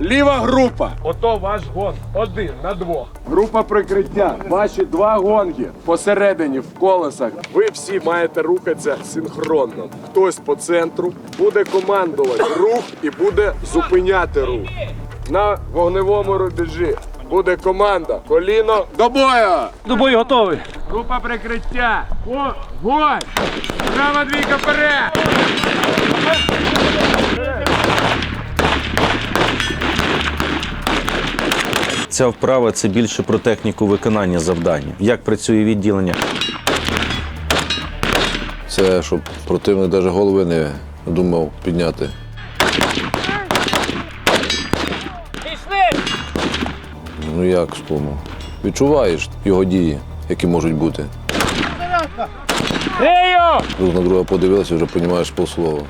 Ліва група. Ото ваш гон. Один на двох. Група прикриття. Ваші два гонги посередині в колесах. Ви всі маєте рухатися синхронно. Хтось по центру буде командувати рух і буде зупиняти рух. На вогневому рубежі буде команда. Коліно до бою! До бою готовий. Група прикриття. О, вогонь! Права двійка вперед! Ця вправа це більше про техніку виконання завдання. Як працює відділення? Це щоб противник навіть голови не думав підняти. Пішли! Ну як з кому? Відчуваєш його дії, які можуть бути. Друг на друга подивилися, вже розумієш полслова.